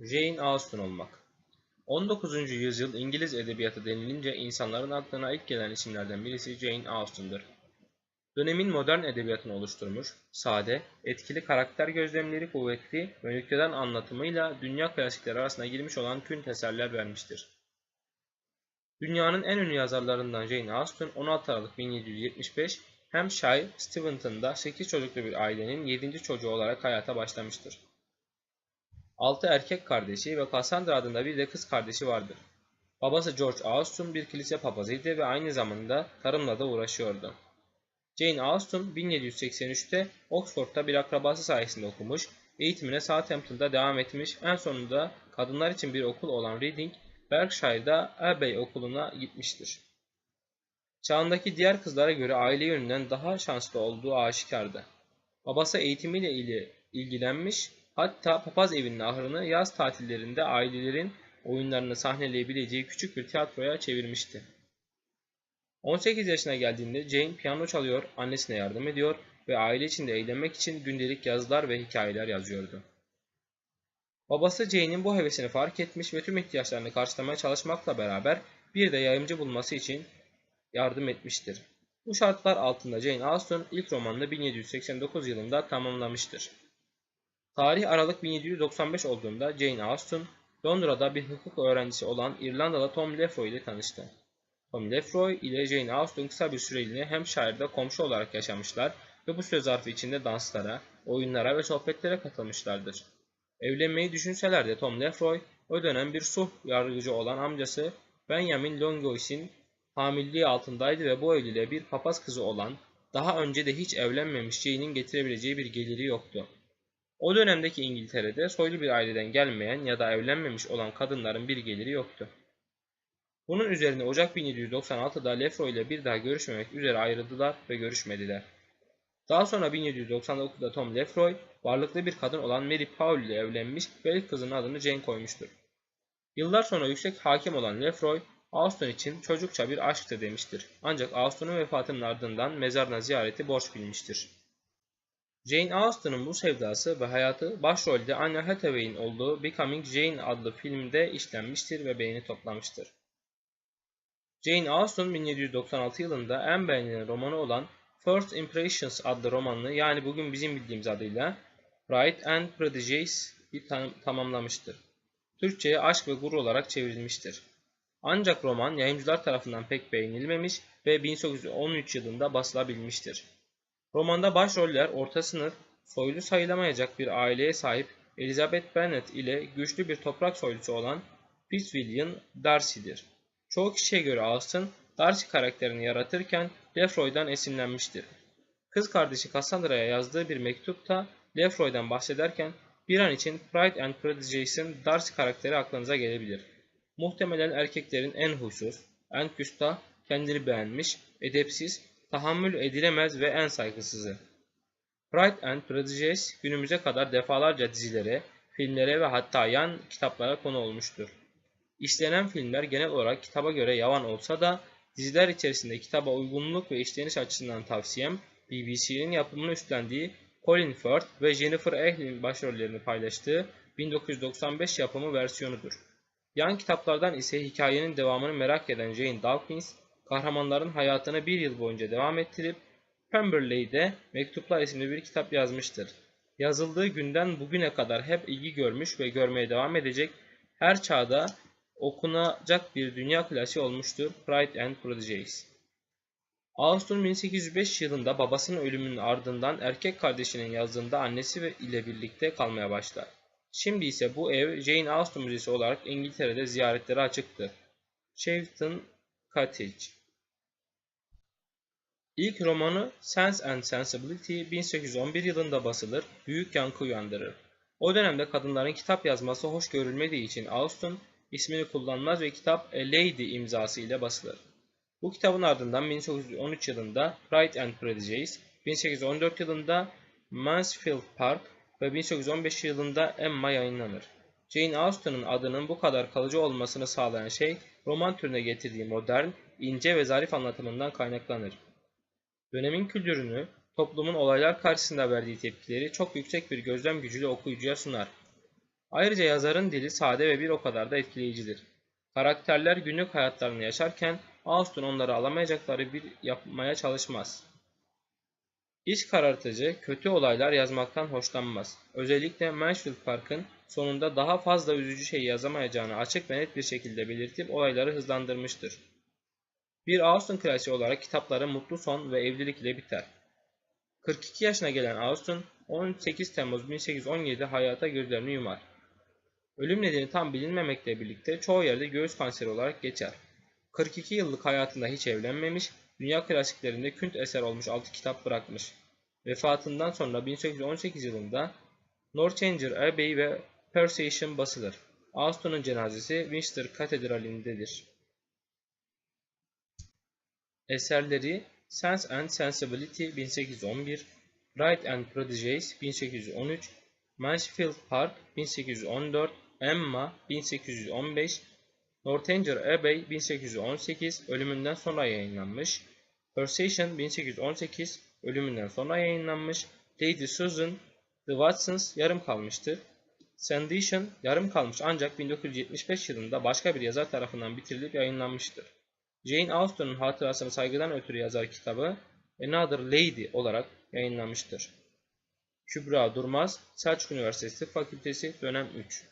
Jane Austen olmak 19. yüzyıl İngiliz edebiyatı denilince insanların aklına ilk gelen isimlerden birisi Jane Austen'dır. Dönemin modern edebiyatını oluşturmuş, sade, etkili karakter gözlemleri kuvvetli ve nükteden anlatımıyla dünya klasikleri arasına girmiş olan kült eserler vermiştir. Dünyanın en ünlü yazarlarından Jane Austen 16 Aralık 1775 Hampshire, Steventon'da 8 çocuklu bir ailenin 7. çocuğu olarak hayata başlamıştır. 6 erkek kardeşi ve Cassandra adında bir de kız kardeşi vardır. Babası George Austen bir kilise papazıydı ve aynı zamanda tarımla da uğraşıyordu. Jane Austen 1783'te Oxford'da bir akrabası sayesinde okumuş, eğitimine Southampton'da devam etmiş, en sonunda kadınlar için bir okul olan Reading, Berkshire'da Abbey Okulu'na gitmiştir. Çağındaki diğer kızlara göre aile yönünden daha şanslı olduğu aşikardı. Babası eğitimiyle ile ilgilenmiş, hatta papaz evinin ahırını yaz tatillerinde ailelerin oyunlarını sahneleyebileceği küçük bir tiyatroya çevirmişti. 18 yaşına geldiğinde Jane piyano çalıyor, annesine yardım ediyor ve aile içinde eğlenmek için gündelik yazılar ve hikayeler yazıyordu. Babası Jane'in bu hevesini fark etmiş ve tüm ihtiyaçlarını karşılamaya çalışmakla beraber bir de yayımcı bulması için yardım etmiştir. Bu şartlar altında Jane Austen ilk romanını 1789 yılında tamamlamıştır. Tarih Aralık 1795 olduğunda Jane Austen, Londra'da bir hukuk öğrencisi olan İrlandalı Tom Lefroy ile tanıştı. Tom Lefroy ile Jane Austen kısa bir süreliğine Hampshire'da komşu olarak yaşamışlar ve bu süre zarfı içinde danslara, oyunlara ve sohbetlere katılmışlardır. Evlenmeyi düşünseler de Tom Lefroy, o dönem bir sulh yargıcı olan amcası Benjamin Longois'in hamilliği altındaydı ve bu evliliğe bir papaz kızı olan, daha önce de hiç evlenmemiş Jane'in getirebileceği bir geliri yoktu. O dönemdeki İngiltere'de soylu bir aileden gelmeyen ya da evlenmemiş olan kadınların bir geliri yoktu. Bunun üzerine Ocak 1796'da Lefroy ile bir daha görüşmemek üzere ayrıldılar ve görüşmediler. Daha sonra 1799'da Tom Lefroy, varlıklı bir kadın olan Mary Powell ile evlenmiş ve ilk kızının adını Jane koymuştur. Yıllar sonra yüksek hakim olan Lefroy, Austen için çocukça bir aşktı demiştir. Ancak Austen'un vefatının ardından mezarına ziyareti borç bilmiştir. Jane Austen'ın bu sevdası ve hayatı başrolde Anne Hathaway'in olduğu Becoming Jane adlı filmde işlenmiştir ve beğeni toplamıştır. Jane Austen 1796 yılında en beğenilen romanı olan First Impressions adlı romanını yani bugün bizim bildiğimiz adıyla Pride and Prejudice'i tam tamamlamıştır. Türkçe'ye aşk ve gurur olarak çevrilmiştir. Ancak roman yayıncılar tarafından pek beğenilmemiş ve 1813 yılında basılabilmiştir. Romanda başroller orta sınıf, soylu sayılamayacak bir aileye sahip Elizabeth Bennet ile güçlü bir toprak soylusu olan Fitzwilliam Darcy'dir. Çoğu kişiye göre Austen, Darcy karakterini yaratırken Lefroy'dan esinlenmiştir. Kız kardeşi Cassandra'ya yazdığı bir mektupta Lefroy'dan bahsederken bir an için Pride and Prejudice'in Darcy karakteri aklınıza gelebilir. Muhtemelen erkeklerin en huysuz, en küstah, kendini beğenmiş, edepsiz, tahammül edilemez ve en saygısızı. Pride and Prejudice günümüze kadar defalarca dizilere, filmlere ve hatta yan kitaplara konu olmuştur. İşlenen filmler genel olarak kitaba göre yavan olsa da diziler içerisinde kitaba uygunluk ve işleniş açısından tavsiyem BBC'nin yapımını üstlendiği Colin Firth ve Jennifer Ahlin başrollerini paylaştığı 1995 yapımı versiyonudur. Yan kitaplardan ise hikayenin devamını merak eden Jane Dawkins, kahramanların hayatını bir yıl boyunca devam ettirip Pemberley'de Mektuplar isimli bir kitap yazmıştır. Yazıldığı günden bugüne kadar hep ilgi görmüş ve görmeye devam edecek, her çağda okunacak bir dünya klasiği olmuştur Pride and Prejudice. Austen 1805 yılında babasının ölümünün ardından erkek kardeşinin yazdığında annesi ile birlikte kalmaya başlar. Şimdi ise bu ev Jane Austen Müzesi olarak İngiltere'de ziyaretlere açıktır. Chawton Cottage İlk romanı Sense and Sensibility 1811 yılında basılır, büyük yankı uyandırır. O dönemde kadınların kitap yazması hoş görülmediği için Austen ismini kullanmaz ve kitap A Lady imzası ile basılır. Bu kitabın ardından 1813 yılında Pride and Prejudice, 1814 yılında Mansfield Park ve 1815 yılında Emma yayınlanır. Jane Austen'ın adının bu kadar kalıcı olmasını sağlayan şey roman türüne getirdiği modern, ince ve zarif anlatımından kaynaklanır. Dönemin kültürünü, toplumun olaylar karşısında verdiği tepkileri çok yüksek bir gözlem gücüyle okuyucuya sunar. Ayrıca yazarın dili sade ve bir o kadar da etkileyicidir. Karakterler günlük hayatlarını yaşarken Austen onları alamayacakları bir yapmaya çalışmaz. İş karartıcı, kötü olaylar yazmaktan hoşlanmaz. Özellikle Mansfield Park'ın sonunda daha fazla üzücü şey yazamayacağını açık ve net bir şekilde belirtip olayları hızlandırmıştır. Bir Austen klasiği olarak kitapları mutlu son ve evlilik ile biter. 42 yaşına gelen Austen 18 Temmuz 1817'de hayata gözlerini yumar. Ölüm nedeni tam bilinmemekle birlikte çoğu yerde göğüs kanseri olarak geçer. 42 yıllık hayatında hiç evlenmemiş, dünya klasiklerinde kült eser olmuş 6 kitap bırakmış. Vefatından sonra 1818 yılında Northanger Abbey ve Persuasion basılır. Austen'un cenazesi Winchester Katedrali'ndedir. Eserleri Sense and Sensibility 1811, Pride and Prejudice 1813, Mansfield Park 1814, Emma 1815, Northanger Abbey 1818 ölümünden sonra yayınlanmış, Persuasion 1818 ölümünden sonra yayınlanmış, Lady Susan, The Watsons yarım kalmıştır. Sandition yarım kalmış ancak 1975 yılında başka bir yazar tarafından bitirilip yayınlanmıştır. Jane Austen'un hatırasını saygıdan ötürü yazar kitabı Another Lady olarak yayınlanmıştır. Kübra Durmaz, Selçuk Üniversitesi Fakültesi dönem 3